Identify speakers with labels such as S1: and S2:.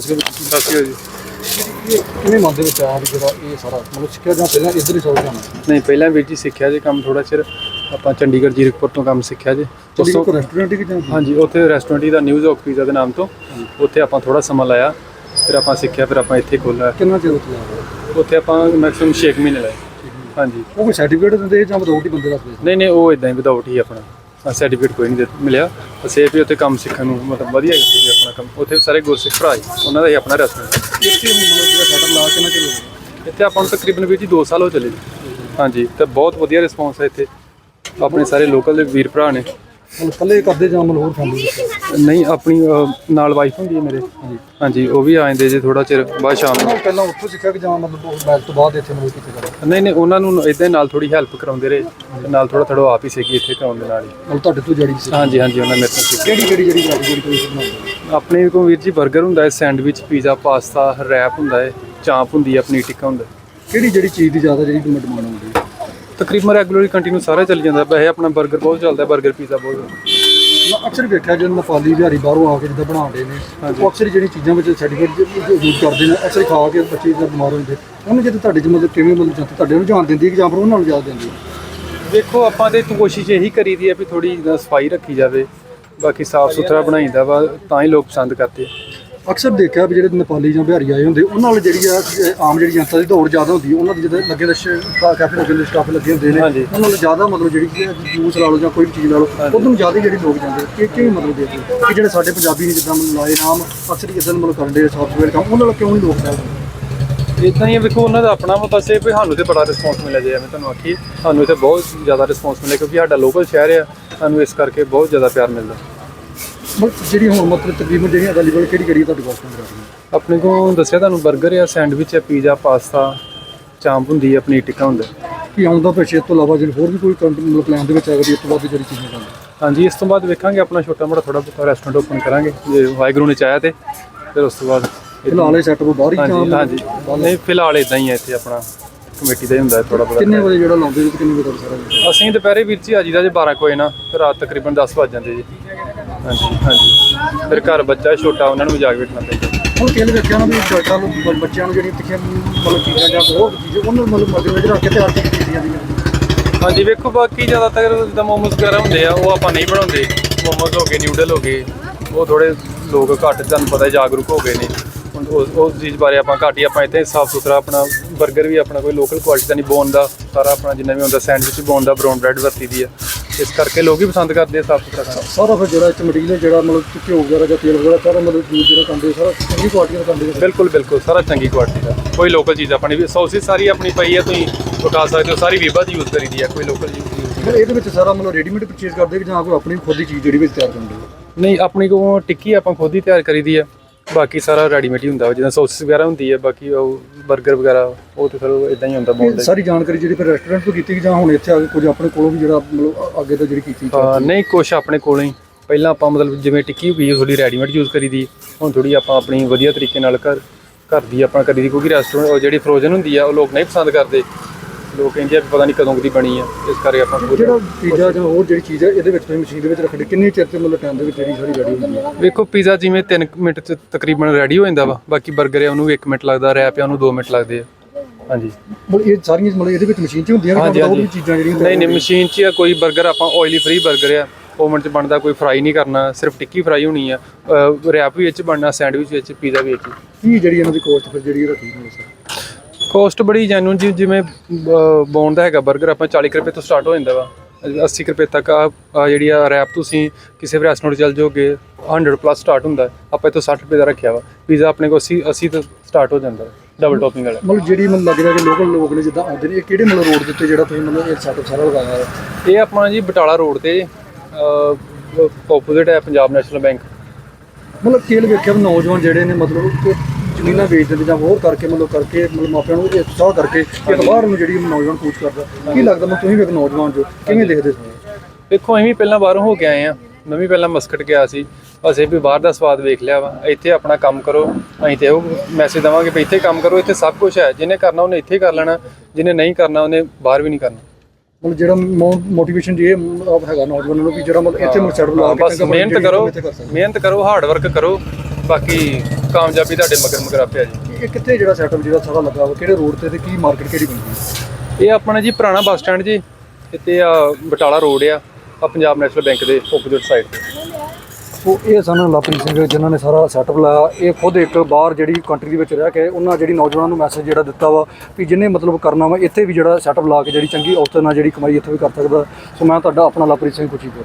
S1: ਸਤਿ ਸ਼੍ਰੀ ਅਕਾਲ ਜੀ।
S2: ਇਹ ਕਿਵੇਂ ਮਨ ਦੇ ਵਿੱਚ ਆਇਆ ਵੀ ਜਿਹੜਾ ਇਹ ਸਾਰਾ ਮਤਲਬ ਸਿੱਖਿਆ ਜਾਂ ਪਹਿਲਾਂ ਇੱਧਰ ਹੀ ਚੱਲ ਜਾਣਾ?
S1: ਨਹੀਂ ਪਹਿਲਾਂ ਵੀਰ ਜੀ ਸਿੱਖਿਆ ਜੇ ਕੰਮ ਥੋੜਾ ਚਿਰ ਆਪਾਂ ਚੰਡੀਗੜ੍ਹ ਜੀਰਕਪੁਰ ਤੋਂ ਕੰਮ ਸਿੱਖਿਆ ਜੇ। ਉਸ ਤੋਂ
S2: ਰੈਸਟੋਰੈਂਟ ਕਿ ਜਾਂ
S1: ਹਾਂਜੀ ਉੱਥੇ ਰੈਸਟੋਰੈਂਟ ਦਾ ਨਿਊਜ਼ ਆਫ ਪੀਜ਼ਾ ਦੇ ਨਾਮ ਤੋਂ ਉੱਥੇ ਆਪਾਂ ਥੋੜਾ ਸਮਾਂ ਲਾਇਆ ਫਿਰ ਆਪਾਂ ਸਿੱਖਿਆ ਫਿਰ ਆਪਾਂ ਇੱਥੇ ਖੋਲ੍ਹਿਆ
S2: ਕਿੰਨਾ ਚਿਰ ਉੱਥੇ ਆਇਆ
S1: ਉੱਥੇ ਆਪਾਂ ਮੈਕਸਿਮਮ 6 ਮਹੀਨੇ ਲਾਏ। ਹਾਂਜੀ।
S2: ਉਹ ਕੋਈ ਸਰਟੀਫਿਕੇਟ ਦਿੰਦੇ ਜਾਂ ਵਿਦਆਊਟ ਹੀ ਬੰਦੇ ਦੱਸਦੇ
S1: ਨਹੀਂ ਨਹੀਂ ਉਹ ਇਦਾਂ ਹੀ ਵਿਦਆਊਟ ਹੀ ਆਪਣਾ। ਸਰਟੀਫਿਕੇਟ ਕੋਈ ਨਹੀਂ ਮਿਲਿਆ। ਇਹ ਵੀ ਉੱਥੇ ਕੰਮ ਸਿੱਖਣ ਨੂੰ ਮਤਲਬ ਵਧੀਆ ਸੀ ਆਪਣਾ ਕੰਮ। ਉੱਥੇ ਸਾਰੇ ਗੁਰਸਿੱਖ ਭਰਾ ਸੀ ਉਹਨਾਂ ਦਾ ਹੀ ਆਪਣਾ ਰੈਸਟੋਰੈਂਟ
S2: ਇੱਥੇ ਹੁਣ ਜਿਹੜਾ ਸਾਡਾ ਲਾ ਚਿਰ ਹੋ ਗਿਆ
S1: ਇੱਥੇ ਆਪਾਂ ਨੂੰ ਤਕਰੀਬਨ ਵੀਰ ਜੀ 2 ਸਾਲ ਹੋ ਚਲੇ ਹਾਂਜੀ ਤੇ ਬਹੁਤ ਵਧੀਆ ਰਿਸਪੌਂਸ ਹੈ ਇੱਥੇ। ਆਪਣੇ ਸਾਰੇ ਲੋਕਲ ਦੇ ਵੀਰ ਭਰਾ ਨੇ।
S2: ਮਤਲਬ ਇਕੱਲੇ ਕਰਦੇ ਜਾਂ ਹੋਰ ਫੈਮਿਲੀ ਵਿੱਚ
S1: ਨਹੀਂ ਆਪਣੀ ਅਹ, ਨਾਲ ਵਾਈਫ ਹੁੰਦੀ ਹੈ ਮੇਰੇ। ਹਾਂਜੀ। ਉਹ ਵੀ ਆ ਜਾਂਦੇ ਜੇ ਥੋੜਾ ਚਿਰ ਬਾਅਦ ਸ਼ਾਮ ਨੂੰ।
S2: ਉਹਨਾਂ ਪਹਿਲਾਂ ਉੱਥੋਂ ਸਿੱਖਿਆ ਕਿ ਜਾਂ ਮਤਲਬ ਉਹ ਬੈਕ ਤੋਂ ਬਾਅਦ ਇੱਥੇ ਮਤਲਬ ਕਿੱਥੇ ਕਰਾਂ?
S1: ਨਹੀਂ ਨਹੀਂ ਉਹਨਾਂ ਨੂੰ ਇਦਾਂ ਨਾਲ ਥੋੜੀ ਹੈਲਪ ਕਰਾਉਂਦੇ ਰਹੇ ਤੇ ਨਾਲ ਥੋੜਾ ਥੋੜਾ ਆਪ ਹੀ ਸਿੱਖੀ ਇੱਥੇ ਕਰਾਉਣ ਦੇ ਨਾਲ ਹੀ।
S2: ਮਤਲਬ ਤੁਹਾਡੇ ਤੋਂ ਜੜੀ ਸੀ
S1: ਹਾਂਜੀ ਹਾਂਜੀ ਉਹਨਾਂ ਮੇਰੇ ਤੋਂ ਸਿੱਖੀ।
S2: ਕਿਹੜੀ ਕਿਹੜੀ ਜਿਹੜੀ ਕੈਟਾਗਰੀ ਤੁਸੀਂ ਬਣਾਉਂਦੇ?
S1: ਆਪਣੇ ਕੋਲ ਵੀਰ ਜੀ 버ਗਰ ਹੁੰਦਾ ਹੈ ਸੈਂਡਵਿਚ ਪੀਜ਼ਾ ਪਾਸਤਾ ਰੈਪ ਹੁੰਦਾ ਹੈ ਚਾਂਪ ਹੁੰਦੀ ਹੈ ਪਨੀਰ ਟਿੱਕਾ ਹੁੰਦਾ ਹੈ।
S2: ਕਿਹੜੀ ਜਿਹੜੀ ਚੀਜ਼ ਦੀ ਜ਼ਿਆਦਾ ਜਿਹੜੀ ਡਿਮਾਂਡ ਹੁੰਦੀ ਹੈ?
S1: ਤਕਰੀਬਨ ਰੈਗੂਲਰਲੀ ਕੰਟੀਨਿਊ ਸਾਰਾ ਚੱਲ ਜਾਂਦਾ। ਵੈਸੇ ਆਪਣਾ 버ਗਰ ਬਹੁਤ ਚੱਲਦਾ 버ਗਰ ਪੀਜ਼ਾ ਬਹੁਤ
S2: ਮੈਂ ਅਕਸਰ ਵੇਖਿਆ ਜਦੋਂ ਨੇਪਾਲੀ ਬਿਹਾਰੀ ਬਾਹਰੋਂ ਆ ਕੇ ਜਿੱਦਾਂ ਬਣਾਉਂਦੇ ਨੇ। ਉਹ ਅਕਸਰ ਜਿਹੜੀ ਚੀਜ਼ਾਂ ਵਿੱਚ ਸਰਟੀਫਿਕੇਟ ਯੂਜ਼ ਕਰਦੇ ਨੇ ਅਕਸਰ ਖਾ ਕੇ ਬੱਚੇ ਜਿੱਦਾਂ ਬਿਮਾਰ ਹੋ ਜਾਂਦੇ। ਉਹਨੂੰ ਜਦੋਂ ਤੁਹਾਡੇ ਚ ਮਤਲਬ ਕਿਵੇਂ ਮਤਲਬ ਜਾਂ ਤੁਹਾਡੇ ਨੂੰ ਜਾਣ ਦਿੰਦੀ ਹੈ ਕਿ ਜਾਂ ਫਿਰ ਉਹਨਾਂ ਨੂੰ ਜਾਣ ਦਿੰਦੀ ਹੈ?
S1: ਦੇਖੋ ਆਪਾਂ ਤੇ ਕੋਸ਼ਿਸ਼ ਇਹੀ ਕਰੀਦੀ ਹੈ ਵੀ ਥੋੜੀ ਸਫ਼ਾਈ ਰੱਖੀ ਜਾਵੇ। ਬਾਕੀ ਸਾਫ਼ ਸੁਥਰਾ ਬਣਾਈਦਾ ਵਾ ਤਾਂ ਹੀ ਲੋਕ ਪਸੰਦ ਕਰਦੇ। ਆ
S2: ਅਕਸਰ ਦੇਖਿਆ ਵੀ ਜਿਹੜੇ ਨੇਪਾਲੀ ਜਾਂ ਬਿਹਾਰੀ ਆਏ ਹੁੰਦੇ ਉਹਨਾਂ ਨਾਲ ਜਿਹੜੀ ਆ ਆਮ ਜਿਹੜੀ ਜਨਤਾ ਦੀ ਦੌੜ ਜ਼ਿਆਦਾ ਹੁੰਦੀ ਹੈ ਉਹਨਾਂ ਦੇ ਜਦੋਂ ਲੱਗੇ ਦੇ ਕਾਫੀ ਲੱਗੇ ਦੇ ਸਟਾਫ ਲੱਗੇ ਹੁੰਦੇ ਨੇ। ਉਹਨਾਂ ਨਾਲ ਜ਼ਿਆਦਾ ਮਤਲਬ ਜਿਹੜੀ ਜੂਸ ਲਾ ਲਓ ਜਾਂ ਕੋਈ ਵੀ ਚੀਜ਼ ਲਾ ਲਓ ਉਦੋਂ ਜ਼ਿਆਦਾ ਜਿਹੜੀ ਲੋਕ ਜਾਂਦੇ ਕਿ ਕੀ ਮਤਲਬ ਦੇ ਕਿ ਜਿਹੜੇ ਸਾਡੇ ਪੰਜਾਬੀ ਨੇ ਜਿੱਦਾਂ ਮਤਲਬ ਲਾਏ ਨਾਮ ਅਕਸਰ ਇਦਾਂ ਮਤਲਬ ਕਰਦੇ ਸੌਫਟਵੇਅਰ ਕੰਮ ਉਹਨਾਂ ਨਾਲ ਕਿਉਂ ਨਹੀਂ ਲੋਕ ਕਰਦੇ
S1: ਇਦਾਂ ਹੀ ਵੇਖੋ ਉਹਨਾਂ ਦਾ ਆਪਣਾ ਬਸ ਇਹ ਵੀ ਸਾਨੂੰ ਤੇ ਬੜਾ ਰਿਸਪੌਂਸ ਮਿਲਿਆ ਜੇ ਮੈਂ ਤੁਹਾਨੂੰ ਆਖੀ ਸਾਨੂੰ ਇੱਥੇ ਬਹੁਤ ਜ਼ਿਆਦਾ ਰਿਸਪੌਂਸ ਮਿਲਿਆ ਕਿਉਂਕਿ ਸਾਡਾ ਲੋਕਲ ਸ਼ਹਿਰ ਆ ਸਾਨੂੰ ਇਸ ਕਰਕੇ ਬਹੁਤ ਜ਼ਿਆਦਾ ਪਿਆਰ ਮਿਲਦਾ।
S2: ਮਤਲਬ ਜਿਹੜੀ ਹੁਣ ਮਤਲਬ ਤਕਰੀਬਨ ਜਿਹੜੀਆਂ ਅਵੇਲੇਬਲ ਕਿਹੜੀ ਕਿਹੜੀ ਤੁਹਾਡੇ ਕੋਲ ਸਟੈਂਡ ਕਰਦੀਆਂ
S1: ਆਪਣੇ ਕੋਲ ਦੱਸਿਆ ਤੁਹਾਨੂੰ 버ਗਰ ਆ ਸੈਂਡਵਿਚ ਆ ਪੀਜ਼ਾ ਪਾਸਤਾ ਚਾਂਪ ਹੁੰਦੀ ਆ ਪਨੀਰ ਟਿੱਕਾ ਹੁੰਦਾ।
S2: ਕੀ ਆਉਂਦਾ ਪਿੱਛੇ ਇਸ ਤੋਂ ਇਲਾਵਾ ਜਿਹੜੇ ਹੋਰ ਵੀ ਕੋਈ ਕੰਟ- ਮਤਲਬ ਪਲਾਨ ਦੇ ਵਿੱਚ ਅਗਰ ਇਸ ਤੋਂ ਬਾਅਦ ਜਿਹੜੀ ਚੀਜ਼ਾਂ ਕਰਦੇ
S1: ਹਾਂਜੀ ਇਸ ਤੋਂ ਬਾਅਦ ਵੇਖਾਂਗੇ ਆਪਣਾ ਛੋਟਾ ਮੋਟਾ ਥੋੜਾ ਬਹੁਤਾ ਰੈਸਟੋਰੈਂਟ ਓਪਨ ਕਰਾਂਗੇ ਜੇ ਵਾਹਿਗੁਰੂ ਨੇ ਚਾਹਿਆ ਤੇ। ਫਿਰ ਉਸ ਤੋਂ ਬਾਅਦ
S2: ਫਿਲਹਾਲ ਇਹ ਸੈਟਅਪ ਬਾਹਰ ਹੀ
S1: ਹਾਂਜੀ ਹਾਂਜੀ। ਨਹੀਂ ਫਿਲਹਾਲ ਇਦਾਂ ਹੀ ਆ ਇੱਥੇ ਆਪਣਾ ਕਮੇਟੀ ਦਾ ਹੀ ਹੁੰਦਾ ਥੋੜਾ
S2: ਕਿੰਨੇ
S1: ਬਹੁਤਾ
S2: ਵਜੇ ਜਿਹੜਾ ਲਾਉਂਦੇ ਜੀ ਕਿੰਨੇ ਵਜੇ ਤੱਕ ਸਾਰਾ?
S1: ਅਸੀਂ ਦੁਪਹਿਰੇ ਵੀਰ ਜੀ ਆ ਜੀਦਾ ਜੇ 12 ਕੋਈ ਨਾ ਫਿਰ ਰਾਤ ਤਕਰੀਬਨ 10 ਵੱਜ ਜਾਂਦੇ ਜੀ। ਹਾਂਜੀ ਹਾਂਜੀ। ਫਿਰ ਘਰ ਬੱਚਾ ਛੋਟਾ ਉਹਨਾਂ ਨੂੰ ਵੀ ਜਾ ਕੇ ਵੇਖਣਾ ਪੈਂਦਾ
S2: ਹੁਣ ਕਿਹਨੇ ਵੇਖਿਆ ਨਾ ਵੀ ਡਾਕਟਰਾਂ ਨੂੰ ਬ- ਬੱਚਿਆਂ ਨੂੰ ਜਿਹੜੀਆਂ ਤਿੱਖੀਆਂ ਮਤਲਬ ਚੀਜ਼ਾਂ ਜਾਂ ਹੋਰ ਚੀਜ਼ਾਂ ਉਹਨਾਂ ਨੂੰ ਮਤਲਬ ਮੱਦੇ ਵਿੱਚ ਰੱਖ ਕੇ ਤਿਆਰ ਕੀਤੀ ਜਾਂਦੀਆਂ
S1: ਹਾਂਜੀ ਵੇਖੋ ਬਾਕੀ ਜ਼ਿਆਦਾਤਰ ਜਿੱਦਾਂ ਮੋਮੋਸ ਵਗੈਰਾ ਹੁੰਦੇ ਆ ਉਹ ਆਪਾਂ ਨਹੀਂ ਬਣਾਉਂਦੇ। ਮੋਮੋਸ ਹੋ ਗਏ ਨਿਊਡਲ ਹੋ ਗਏ ਉਹ ਥੋੜੇ ਲੋਕ ਘੱਟ ਤੁਹਾਨੂੰ ਪਤਾ ਜਾਗਰੂਕ ਹੋ ਗਏ ਨੇ। ਹੁਣ ਉਸ ਉਸ ਚੀਜ਼ ਬਾਰੇ ਆਪਾਂ ਘੱਟ ਹੀ ਆਪਾਂ ਇੱਥੇ ਸਾਫ਼ ਸੁਥਰਾ ਆਪਣਾ 버ਗਰ ਵੀ ਆਪਣਾ ਕੋਈ ਲੋਕਲ ਕੁਆਲਿਟੀ ਦਾ ਨਹੀਂ ਬੋਨ ਦਾ ਸਾਰਾ ਆਪਣਾ ਜਿੰਨਾ ਵੀ ਹੁੰਦਾ ਸੈਂਡਵਿਚ ਬੋਨ ਦਾ ਬਰਾਊਨ ਬ੍ਰੈਡ ਵਰਤੀ ਦੀ ਆ। ਇਸ ਕਰਕੇ ਲੋਕ ਹੀ ਪਸੰਦ ਕਰਦੇ ਆ ਸਾਫ਼ ਸੁਥਰਾ ਖਾਣਾ।
S2: ਸਾਰਾ ਫਿਰ ਜਿਹੜਾ ਇੱਥੇ ਮਟੀਰੀਅਲ ਜਿਹੜਾ ਮਤਲਬ ਘਿਓ ਵਗੈਰਾ ਜਾਂ ਤੇਲ ਵਗੈਰਾ ਸਾਰਾ ਮਤਲਬ ਯੂਜ਼ ਜਿਹੜਾ ਕਰਦੇ ਸਾਰਾ ਚੰਗੀ ਕੁਆਲਿਟੀ ਦਾ ਕਰਦੇ ਆ।
S1: ਬਿਲਕੁਲ ਬਿਲਕੁਲ ਸਾਰਾ ਚੰਗੀ ਕੁਆਲਿਟੀ ਦਾ। ਕੋਈ ਲੋਕਲ ਚੀਜ਼ ਆਪਣੀ ਵੀ ਸੌਸਿਸ ਸਾਰੀ ਆਪਣੀ ਪਈ ਆ ਤੁਸੀਂ ਵਿਖਾ ਸਕਦੇ ਹੋ ਸਾਰੀ ਵੀਬਾ ਦੀ ਯੂਜ਼ ਕਰੀਦੀ ਆ ਕੋਈ ਲੋਕਲ ਯੂਜ਼
S2: ਫਿਰ ਇਹਦੇ ਵਿੱਚ ਸਾਰਾ ਮਤਲਬ ਰੈਡੀਮੇਡ ਪਰਚੇਜ਼ ਕਰਦੇ ਕਿ ਜਾਂ ਕੋਈ ਆਪਣੀ ਖੁਦ ਦੀ ਚੀਜ਼ ਜਿਹੜੀ ਵਿੱਚ ਤਿਆਰ ਕਰਦੇ
S1: ਨਹੀਂ ਆਪਣੀ ਕੋ ਟਿੱਕੀ ਆਪਾਂ ਖੁਦ ਹੀ ਤਿਆਰ ਕਰੀਦੀ ਆ ਬਾਕੀ ਸਾਰਾ ਰੈਡੀਮੇਡ ਹੀ ਹੁੰਦਾ ਜਿੱਦਾਂ ਸੌਸਿਸ ਵਗੈਰਾ ਹੁੰਦੀ ਹੈ ਬਾਕੀ ਉਹ 버ਗਰ ਵਗੈਰਾ ਉਹ ਤੇ ਫਿਰ ਇਦਾਂ ਹੀ ਹੁੰਦਾ
S2: ਇਹ
S1: ਬੋਲਦੇ
S2: ਸਾਰੀ ਜਾਣਕਾਰੀ ਜਿਹੜੀ ਫਿਰ ਰੈਸਟੋਰੈਂਟ ਤੋਂ ਕੀਤੀ ਕਿ ਜਾਂ ਹੁਣ ਇੱਥੇ ਆ ਕੇ ਕੁਝ ਆਪਣੇ ਕੋਲੋਂ ਵੀ ਜਿਹੜਾ ਮਤਲਬ ਅੱਗੇ ਤੋਂ ਜਿਹੜੀ ਕੀਤੀ
S1: ਹਾਂ ਨਹੀਂ ਕੁਛ ਆਪਣੇ ਕੋਲੋਂ ਹੀ। ਪਹਿਲਾਂ ਆਪਾਂ ਮਤਲਬ ਜਿਵੇਂ ਟਿੱਕੀ ਹੋ ਗਈ ਥੋੜੀ ਰੈਡੀਮੇਡ ਯੂਜ਼ ਕਰੀਦੀ ਹੁਣ ਥੋੜੀ ਆਪਾਂ ਆਪਣੀ ਵਧੀਆ ਤਰੀਕੇ ਨਾਲ ਘਰ ਘਰ ਦੀ ਆਪਾਂ ਕਰੀਦੀ ਕਿਉਂਕਿ ਰੈਸਟੋਰੈਂਟ ਉਹ ਜਿਹੜੀ ਫਰੋਜ਼ਨ ਹੁੰਦੀ ਆ ਉਹ ਲੋਕ ਨਹੀਂ ਪਸੰਦ ਕਰਦੇ। ਲੋਕ ਕਹਿੰਦੇ ਵੀ ਪਤਾ ਨਹੀਂ ਕਦੋਂ ਕੁ ਬਣੀ ਆ ਇਸ ਕਰਕੇ ਆਪਾਂ
S2: ਜਿਹੜਾ ਪੀਜ਼ਾ ਜਾਂ ਹੋਰ ਜਿਹੜੀ ਚੀਜ਼ ਹੈ ਇਹਦੇ ਵਿੱਚ ਤੁਸੀਂ ਮਸ਼ੀਨ ਦੇ ਵਿੱਚ ਰੱਖਦੇ ਕਿੰਨੇ ਚਿਰ ਤੇ ਮਤਲਬ ਟਾਈਮ ਦੇ ਵਿੱਚ ਜਿਹੜੀ ਸਾਰੀ ਰੈਡੀ ਹੁੰਦੀ ਹੈ?
S1: ਵੇਖੋ ਪੀਜ਼ਾ ਜਿਵੇਂ 3 ਮਿੰਟ ਚ ਤਕਰੀਬਨ ਰੈਡੀ ਹੋ ਜਾਂਦਾ ਵਾ ਬਾਕੀ 버ਗਰ ਆ ਉਹਨੂੰ 1 ਮਿੰਟ ਲੱਗਦਾ ਰੈਪ ਆ ਉਹਨੂੰ 2 ਮਿੰਟ ਲੱਗਦੇ ਆ। ਹਾਂਜੀ।
S2: ਮਤਲਬ ਇਹ ਸਾਰੀਆਂ ਮਤਲਬ ਇਹਦੇ ਵਿੱਚ ਮਸ਼ੀਨ 'ਚ ਹੁੰਦੀਆਂ ਨੇ
S1: ਹਾਂਜੀ,
S2: ਵੀ ਚੀਜ਼ਾਂ ਜਿਹੜੀਆਂ
S1: ਨਹੀਂ ਨਹੀਂ ਮਸ਼ੀਨ 'ਚ ਆ ਕੋਈ 버ਗਰ ਆਪਾਂ ਆਇਲੀ ਫ੍ਰੀ 버ਗਰ ਆ ਓਵਨ 'ਚ ਬਣਦਾ ਕੋਈ ਫਰਾਈ ਨਹੀਂ ਕਰਨਾ ਸਿਰਫ ਟਿੱਕੀ ਫਰਾਈ ਹੋਣੀ ਆ ਰੈਪ ਵੀ ਵਿੱਚ ਬਣਨਾ ਸੈਂਡਵਿਚ ਵਿੱਚ ਪੀਜ਼ਾ ਵੀ ਵਿੱਚ। ਹੀ।
S2: ਕੀ ਜਿਹੜੀ ਇਹਨਾਂ ਦੀ ਕੋਸਟ ਫਿਰ ਜਿਹੜੀ ਰੱਖੀ ਹੁੰਦੀ ਸਰ
S1: ਕੋਸਟ ਬੜੀ ਜੈਨੂਨ ਜੀ ਜਿਵੇਂ ਬੌਨ ਦਾ ਹੈਗਾ 버ਗਰ ਆਪਾਂ 40 ਕੁ ਰੁਪਏ ਤੋਂ ਸਟਾਰਟ ਹੋ ਜਾਂਦਾ ਵਾ। 80 ਕੁ ਰੁਪਏ ਤੱਕ ਆ ਜਿਹੜੀ ਆ ਰੈਪ ਤੁਸੀਂ ਕਿਸੇ ਵੀ ਰੈਸਟੋਰੈਂਟ ਚਲ ਜਾਓਗੇ 100 ਪਲੱਸ ਸਟਾਰਟ ਹੁੰਦਾ। ਆਪਾਂ ਇੱਥੋਂ 60 ਰੁਪਏ ਦਾ ਰੱਖਿਆ ਵਾ। ਪੀਜ਼ਾ ਆਪਣੇ ਕੋਲ 80 80 ਤੋਂ ਸਟਾਰਟ ਹੋ ਜਾਂਦਾ ਡਬਲ ਟੌਪਿੰਗ ਵਾਲਾ।
S2: ਮਤਲਬ ਜਿਹੜੀ ਮੈਨੂੰ ਲੱਗ ਰਿਹਾ ਕਿ ਲੋਕਲ ਲੋਕ ਨੇ ਜਿੱਦਾਂ ਆਉਂਦੇ ਨੇ ਇਹ ਕਿਹੜੇ ਮਤਲਬ ਰੋਡ ਦੇ ਉੱਤੇ ਜਿਹੜਾ ਤੁਸੀਂ ਮਤਲਬ ਇਹ ਸੈਟਅਪ ਸਾਰਾ ਲਗਾਇਆ ਹੈ
S1: ਇਹ ਆਪਣਾ ਜੀ ਬਟਾਲਾ ਰੋਡ ਤੇ ਆਪੋਜ਼ਿਟ ਹੈ ਪੰਜਾਬ ਨੈਸ਼ਨਲ ਬੈਂਕ
S2: ਮਤਲਬ ਕੇਲ ਵੇਖਿਆ ਨੌਜਵਾਨ ਜਿਹੜੇ ਨੇ ਮਤਲਬ ਜ਼ਮੀਨਾਂ ਵੇਚ ਦਿੰਦੇ ਜਾਂ ਹੋਰ ਕਰਕੇ ਮਤਲਬ ਕਰਕੇ ਮਤਲਬ ਮਾਪਿਆਂ ਨੂੰ ਇਹ ਉਤਸ਼ਾਹ ਕਰਕੇ ਕਿ ਬਾਹਰ ਨੂੰ ਜਿਹੜੀ ਨੌਜਵਾਨ ਕੂਚ ਕਰਦਾ ਕੀ ਲੱਗਦਾ ਮੈਂ ਤੁਸੀਂ ਵੀ ਇੱਕ ਨੌਜਵਾਨ ਜੋ ਕਿਵੇਂ ਦੇਖਦੇ ਹੋ
S1: ਦੇਖੋ ਅਸੀਂ ਵੀ ਪਹਿਲਾਂ ਬਾਹਰੋਂ ਹੋ ਕੇ ਆਏ ਆ ਮੈਂ ਵੀ ਪਹਿਲਾਂ ਮਸਕਟ ਗਿਆ ਸੀ। ਅਸੀਂ ਵੀ ਬਾਹਰ ਦਾ ਸਵਾਦ ਵੇਖ ਲਿਆ ਵਾ। ਇੱਥੇ ਆਪਣਾ ਕੰਮ ਕਰੋ ਅਸੀਂ ਤੇ ਉਹ ਮੈਸੇਜ ਦਵਾਂਗੇ ਵੀ ਇੱਥੇ ਕੰਮ ਕਰੋ ਇੱਥੇ ਸਭ ਕੁਝ ਹੈ। ਜਿਹਨੇ ਕਰਨਾ ਉਹਨੇ ਇੱਥੇ ਕਰ ਲੈਣਾ। ਜਿਹਨੇ ਨਹੀਂ ਕਰਨਾ ਉਹਨੇ ਬਾਹਰ ਵੀ ਨਹੀਂ ਕਰਨਾ।
S2: ਮਤਲਬ ਜਿਹੜਾ ਮੋਟੀਵੇਸ਼ਨ ਜੀ ਇਹ ਹੈਗਾ ਨੌਜਵਾਨਾਂ ਨੂੰ ਵੀ ਜਿਹੜਾ ਮਤਲਬ ਇੱਥੇ ਸੈਟਅਪ ਲਾ ਕੇ
S1: ਮਿਹਨਤ ਕਰੋ। ਮਿਹਨਤ ਕਰੋ ਹਾਰਡ ਵਰਕ ਕਰੋ। ਬਾਕੀ ਕਾਮਯਾਬੀ ਤੁਹਾਡੇ ਮਗਰ ਮਗਰ ਆਪਿਆ ਜੀ।
S2: ਇਹ ਕਿੱਥੇ ਜਿਹੜਾ ਸੈਟਅਪ ਜਿਹੜਾ ਸਾਰਾ ਲੱਗਾ ਵਾ? ਕਿਹੜੇ ਰੋਡ ਤੇ ਤੇ ਕੀ ਮਾਰਕੀਟ ਕਿਹੜੀ ਬਣਦੀ ਹੈ?
S1: ਇਹ ਆਪਣਾ ਜੀ ਪੁਰਾਣਾ ਬੱਸ ਸਟੈਂਡ ਜੀ। ਇੱਥੇ ਆ ਬਟਾਲਾ ਰੋਡ ਆ ਆ ਪੰਜਾਬ ਨੈਸ਼ਨਲ ਬੈਂਕ ਦੇ ਆਪੋਜ਼ਿਟ ਸਾਈਡ ਤੇ।
S2: ਸੋ ਇਹ ਸਨ ਲਵਪ੍ਰੀਤ ਸਿੰਘ ਜਿਨ੍ਹਾਂ ਨੇ ਸਾਰਾ ਸੈਟਅਪ ਲਾਇਆ ਇਹ ਖੁਦ ਇੱਕ ਬਾਹਰ ਜਿਹੜੀ ਕੰਟਰੀ ਦੇ ਵਿੱਚ ਰਹਿ ਕੇ ਉਹਨਾਂ ਜਿਹੜੀ ਨੌਜਵਾਨਾਂ ਨੂੰ ਮੈਸੇਜ ਜਿਹੜਾ ਦਿੱਤਾ ਵਾ ਵੀ ਜਿਹਨੇ ਮਤਲਬ ਕਰਨਾ ਵਾ ਇੱਥੇ ਵੀ ਜਿਹੜਾ ਸੈਟਅਪ ਲਾ ਕੇ ਜਿਹੜੀ ਚੰਗੀ ਔਸਤ ਨਾਲ ਜਿਹੜੀ ਕਮਾਈ ਇੱਥੇ ਵੀ ਕਰ ਸਕਦਾ। ਸੋ ਮੈਂ ਤੁਹਾਡਾ ਆਪਣਾ ਲਵਪ੍ਰੀਤ ਸਿੰਘ ਕੁਚੀਪੁਰ